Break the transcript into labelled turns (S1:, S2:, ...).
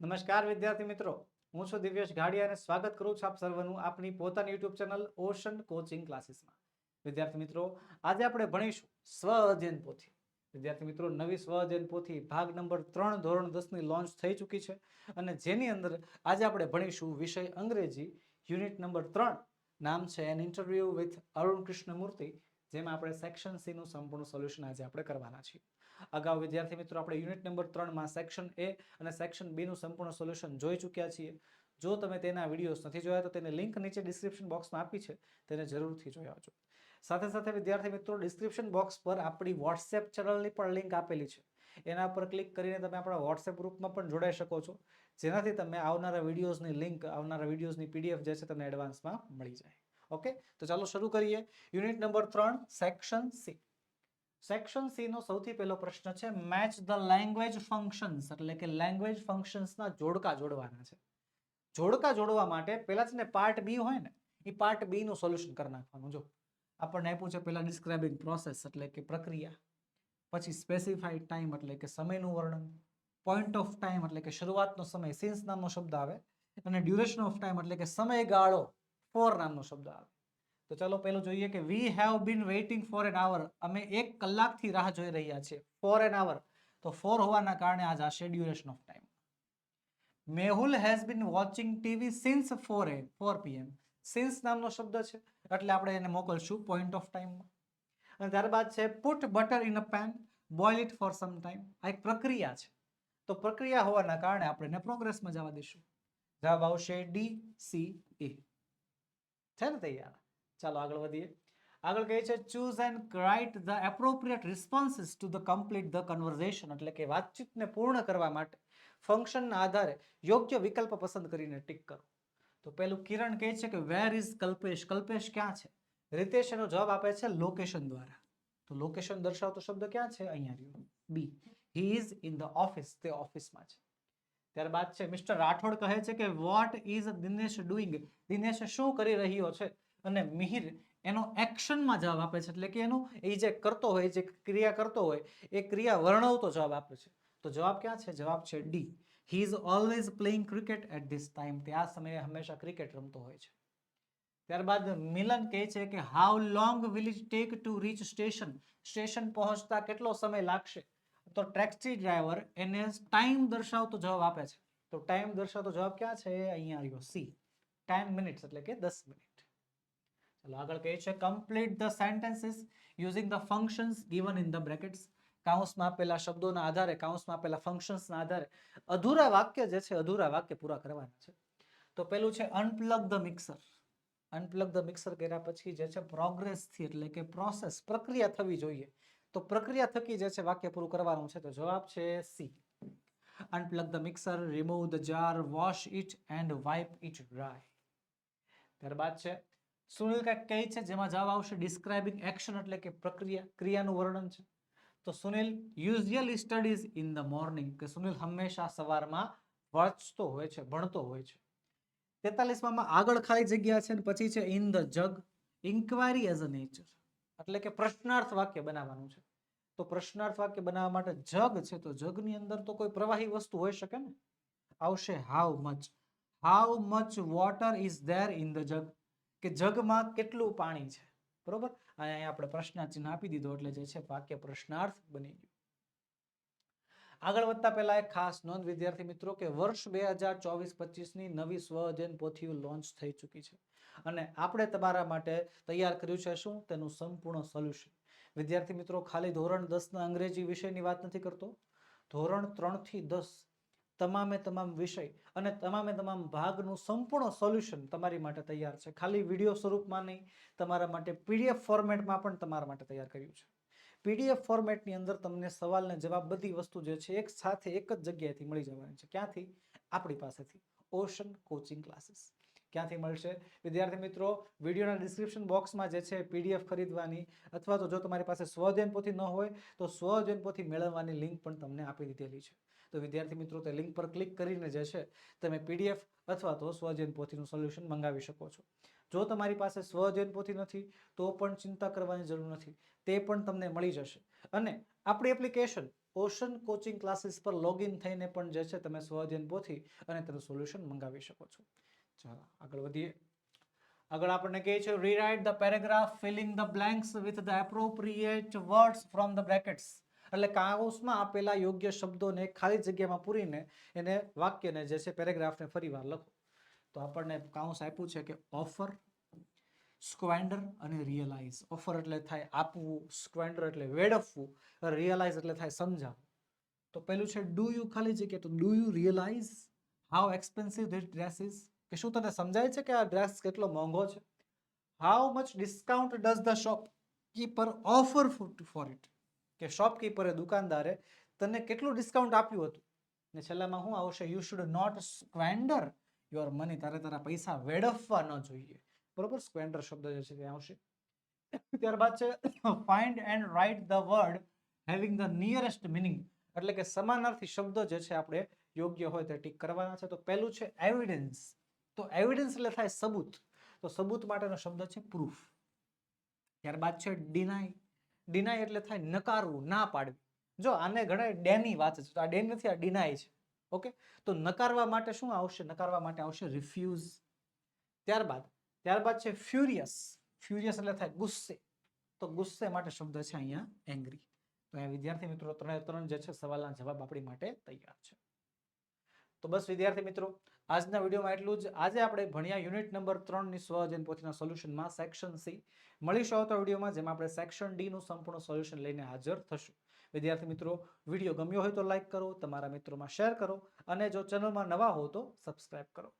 S1: નમસ્કાર વિદ્યાર્થી મિત્રો. હું છું દિવ્યેશ ઘાડિયા અને સ્વાગત કરું છું આપ સર્વનું આપની પોતાની યુટ્યુબ ચેનલ ઓશન કોચિંગ ક્લાસીસમાં વિદ્યાર્થી મિત્રો, આજે આપણે ભણીશું સ્વ અધ્યયન પોથી. વિદ્યાર્થી મિત્રો, નવી સ્વ અધ્યયન પોથી ભાગ નંબર ત્રણ, ધોરણ દસની લોન્ચ થઈ ચૂકી છે અને જેની અંદર આજે આપણે ભણીશું વિષય અંગ્રેજી યુનિટ નંબર ત્રણ. નામ છે an interview with Arun Krishnamurthy જેમાં આપણે સેક્શન સી નું સંપૂર્ણ સોલ્યુશન આજે આપણે કરવાના છીએ. અગાઉ વિદ્યાર્થી મિત્રો આપણે યુનિટ નંબર ત્રણમાં સેક્શન એ અને સેક્શન બી નું સંપૂર્ણ સોલ્યુશન જોઈ ચૂક્યા છીએ. જો તમે તેના વિડીયોઝ નથી જોયા તો તેને લિંક નીચે ડિસ્ક્રિપ્શન બોક્સમાં આપી છે, તેને જરૂરથી જોઈ આવજો. સાથે સાથે વિદ્યાર્થી મિત્રો ડિસ્ક્રિપ્શન બોક્સ પર આપણી વોટ્સએપ ચેનલની પણ લિંક આપેલી છે. એના પર ક્લિક કરીને તમે આપણા વોટ્સએપ ગ્રુપમાં પણ જોડાઈ શકો છો. જેનાથી તમે આવનારા વિડીયોઝની લિંક આવનારા વિડીયોઝની પીડીએફ જે છે, તમને એડવાન્સમાં મળી જાય. ઓકે? તો ચાલો શરૂ કરીએ. યુનિટ નંબર ત્રણ સેક્શન સી સેક્શન સી નો સૌથી પહેલો પ્રશ્ન છે મેચ ધ લેંગ્વેજ ફંક્શન્સ એટલે કે લેંગ્વેજ ફંક્શન્સના જોડકા જોડવાના છે. જોડકા જોડવા માટે પહેલા છે ને પાર્ટ બી હોય ને, એ પાર્ટ બી નું સોલ્યુશન કરી નાખવાનું. જો, આપણને આપ્યું છે પહેલા ડિસ્ક્રાઇબિંગ પ્રોસેસ એટલે કે પ્રક્રિયા. પછી સ્પેસિફાઈડ ટાઈમ એટલે કે સમયનું વર્ણન. પોઈન્ટ ઓફ ટાઈમ એટલે કે શરૂઆતનો સમય સિન્સ નામનો શબ્દ આવે. અને ડ્યુરેશન ઓફ ટાઈમ એટલે કે સમયગાળો. ફોર નામનો શબ્દ આવે. તો ચાલો પહેલું જોઈએ કે we have been waiting for an hour અમે એક કલાકથી રાહ જોઈ રહ્યા છીએ. ફોર એન આવર તો ફોર હોવાના કારણે આ જશે duration of time Mehul has been watching TV since four A four PM since નામનો શબ્દ છે. એટલે આપણે એને મોકલશું પોઈન્ટ ઓફ ટાઈમમાં અને ત્યારબાદ છે put butter in a pan boil it for some time આ એક પ્રક્રિયા છે. તો પ્રક્રિયા હોવાના કારણે આપણે એને પ્રોગ્રેસમાં જવા દઈશું. જવાબ આવશે ડી સી એ છે ને તૈયાર? ચાલો આગળ વધીએ. આગળ કહે છે choose and write the appropriate responses to the complete the conversation એટલે કે વાતચીતને પૂર્ણ કરવા માટે ફંક્શનના આધારે યોગ્ય વિકલ્પ પસંદ કરીને ટીક કરો. તો પેલું કિરણ કહે છે કે વેર ઇઝ કલ્પેશ? કલ્પેશ ક્યાં છે? રીતેશ એનો જવાબ આપે છે લોકેશન દ્વારા. તો લોકેશન દર્શાવતો શબ્દ ક્યાં છે? અહીંયા રહ્યો. B he is in the office તે ઓફિસમાં છે. ત્યારબાદ છે, મિસ્ટર રાઠોડ કહે છે કે what is Dinesh doing Dinesh શું કરી રહ્યો છે? અને મિહિર એનો એક્શનમાં જવાબ આપે છે, એટલે કે એનું એ જે કરતો હોય જે ક્રિયા કરતો હોય, એ ક્રિયા વર્ણવતો જવાબ આપે છે. તો જવાબ ક્યાં છે? જવાબ છે D he is always playing cricket at this time તે આ સમયે હંમેશા ક્રિકેટ રમતો હોય છે. ત્યારબાદ મિલન કહે છે કે how long will it take to reach station station પહોંચતા કેટલો સમય લાગશે? તો ટેક્સી ડ્રાઈવર એને ટાઈમ દર્શાવતો જવાબ આપે છે. તો ટાઈમ દર્શાવતો જવાબ ક્યાં છે? અહીંયા આવ્યો. સી ટેન મિનિટ્સ એટલે કે દસ મિનિટ ચાલો આગળ કહે છે complete the sentences using the functions given in the brackets કાઉન્સમાં આપેલા શબ્દોના આધારે કાઉન્સમાં આપેલા ફંક્શન્સના આધારે અધૂરા વાક્ય જે છે, અધૂરા વાક્ય પૂરા કરવાના છે. તો પેલું છે unplug the mixer unplug the mixer કર્યા પછી જે છે પ્રોગ્રેસથી એટલે કે પ્રોસેસ પ્રક્રિયા થવી જોઈએ. તો પ્રક્રિયા થકી જે છે વાક્ય પૂરું કરવાનું છે, તો જવાબ છે C unplug the mixer remove the jar wash it and wipe it dry ત્યારબાદ છે, સુનિલ કંઈક કહે છે, જેમાં જવાબ આવશે ડિસ્ક્રાઇબિંગ એક્શન એટલે કે પ્રક્રિયા, ક્રિયાનું વર્ણન છે. તો Sunil usually studies in the morning કે સુનિલ હંમેશા સવારમાં વાંચતો હોય છે, ભણતો હોય છે. તેતાલીસમાં આગળ ખાલી જગ્યા છે પછી છે in the jug inquiry as a nature એટલે કે પ્રશ્નાર્થ વાક્ય બનાવવાનું છે. તો પ્રશ્નાર્થ વાક્ય બનાવવા માટે જગ છે, તો જગની અંદર તો કોઈ પ્રવાહી વસ્તુ હોઈ શકે ને? આવશે how much how much water is there in the jug કે જગમાં કેટલું પાણી છે? બરોબર? અહીંયા આપણે પ્રશ્ન ચિહ્ન આપી દીધો એટલે જે છે વાક્ય પ્રશ્નાર્થ બની ગયું. આગળ વધતા પહેલા એક ખાસ નોંધ, વિદ્યાર્થી મિત્રો, કે વર્ષ બે હજાર ચોવીસ પચીસની નવી સ્વ અધ્યયન પોથીઓ લોન્ચ થઈ ચૂકી છે. અને આપણે તમારા માટે તૈયાર કર્યું છે શું? તેનું સંપૂર્ણ સોલ્યુશન વિદ્યાર્થી મિત્રો, ખાલી ધોરણ દસના અંગ્રેજી વિષયની વાત નથી કરતો. ધોરણ ત્રણથી દસ તમામે તમામ વિષય અને તમામે તમામ ભાગનું સંપૂર્ણ સોલ્યુશન તમારી માટે તૈયાર છે. ખાલી વીડિયો સ્વરૂપમાં નહીં, તમારા માટે પીડીએફ ફોર્મેટમાં પણ તમારા માટે તૈયાર કર્યું છે. પીડીએફ ફોર્મેટની અંદર તમને સવાલને જવાબ બધી વસ્તુ જે છે, એક સાથે એક જ જગ્યાએથી મળી જવાની છે. ક્યાંથી? આપણી પાસેથી. Ocean coaching classes. ક્યાંથી મળશે? વિદ્યાર્થી મિત્રો, વિડીયોના ડિસ્ક્રિપ્શન બોક્સમાં જે છે પીડીએફ ખરીદવાની અથવા તો જો તમારી પાસે સ્વઅધ્યયન પોથી ન હોય, તો સ્વઅધ્યયન પોથી મેળવવાની લિંક પણ તમને આપી દીધેલી છે. તો વિદ્યાર્થી મિત્રો, તે લિંક પર ક્લિક કરીને જે છે, તમે પીડીએફ અથવા તો સ્વઅધ્યયન પોથીનું સોલ્યુશન મંગાવી શકો છો. જો તમારી પાસે સ્વઅધ્યયન પોથી નથી, તો પણ ચિંતા કરવાની જરૂર નથી. તે પણ તમને મળી જશે. અને આપણી એપ્લિકેશન ઓશન કોચિંગ ક્લાસીસ પર લોગિન થઈને પણ જે છે, તમે સ્વઅધ્યયન પોથી અને તેનું સોલ્યુશન મંગાવી શકો છો. ચાલો, આગળ વધીએ. આગળ આપણને કહે છે rewrite the paragraph filling the blanks with the appropriate words from the brackets એટલે કાગોસમાં આપેલા યોગ્ય શબ્દોને ખાલી જગ્યામાં પૂરીને એને વાક્યને જે છે પેરેગ્રાફને ફરીવાર લખો. તો આપણને કાઉન્સ આપ્યું છે કે ઓફર સ્ક્વેન્ડર અને રિયલાઇઝ ઓફર એટલે થાય આપવું સ્ક્વેન્ડર એટલે વેડફવું રિયલાઇઝ એટલે થાય સમજાવવું. તો પેલું છે ડુ યુ ખાલી જગ્યા તો do you realize how expensive this dress is કે શું તને સમજાય છે કે આ ડ્રેસ કેટલો મોંઘો છે? How much discount does the shopkeeper offer for it કે શોપકીપરે દુકાનદારે તને કેટલું ડિસ્કાઉન્ટ આપ્યું હતું? ને છેલ્લામાં શું આવશે? You should not squander your money તારે તારા પૈસા વેડફવા ન જોઈએ. બરોબર? સ્ક્વેન્ડર શબ્દ જે છે તે આવશે. ત્યારબાદ છે find and write the word having the nearest meaning એટલે કે સમાનાર્થી શબ્દો જે છે, આપણે યોગ્ય હોય તે ટીક કરવાના છે. તો પહેલું છે એવિડન્સ તો એવિડન્સ એટલે થાય સબૂત. તો સબૂત માટેનો શબ્દ છે પ્રૂફ ત્યારબાદ છે ડિનાય ડિનાય એટલે થાય નકારવું, ના પાડવું. જો આને ઘણા ડેની વાત છે, તો આ ડેન નથી, આ ડિનાય છે. ઓકે? તો નકારવા માટે શું આવશે? નકારવા માટે આવશે રિફ્યુઝ ત્યારબાદ ત્યારબાદ છે ફ્યુરિયસ ફ્યુરિયસ એટલે થાય ગુસ્સે. તો ગુસ્સે માટે શબ્દ છે અહીંયા એંગ્રી તો અહીંયા વિદ્યાર્થી મિત્રો ત્રણે ત્રણ જે છે, સવાલના જવાબ આપણી માટે તૈયાર છે. તો બસ વિદ્યાર્થી મિત્રો આજના વિડીયોમાં એટલું જ. આજે આપણે ભણ્યા યુનિટ નંબર ત્રણની સ્વજન પોથીના સોલ્યુશનમાં સેક્શન સી મળીશું આવતા વિડીયોમાં, જેમાં આપણે સેક્શન ડીનું સંપૂર્ણ સોલ્યુશન લઈને હાજર થશું. વિદ્યાર્થી મિત્રો, વીડિયો ગમ્યો હોય તો લાઇક કરો, તમારા મિત્રોમાં શેર કરો, અને જો ચેનલમાં નવા હો તો સબસ્ક્રાઇબ કરો.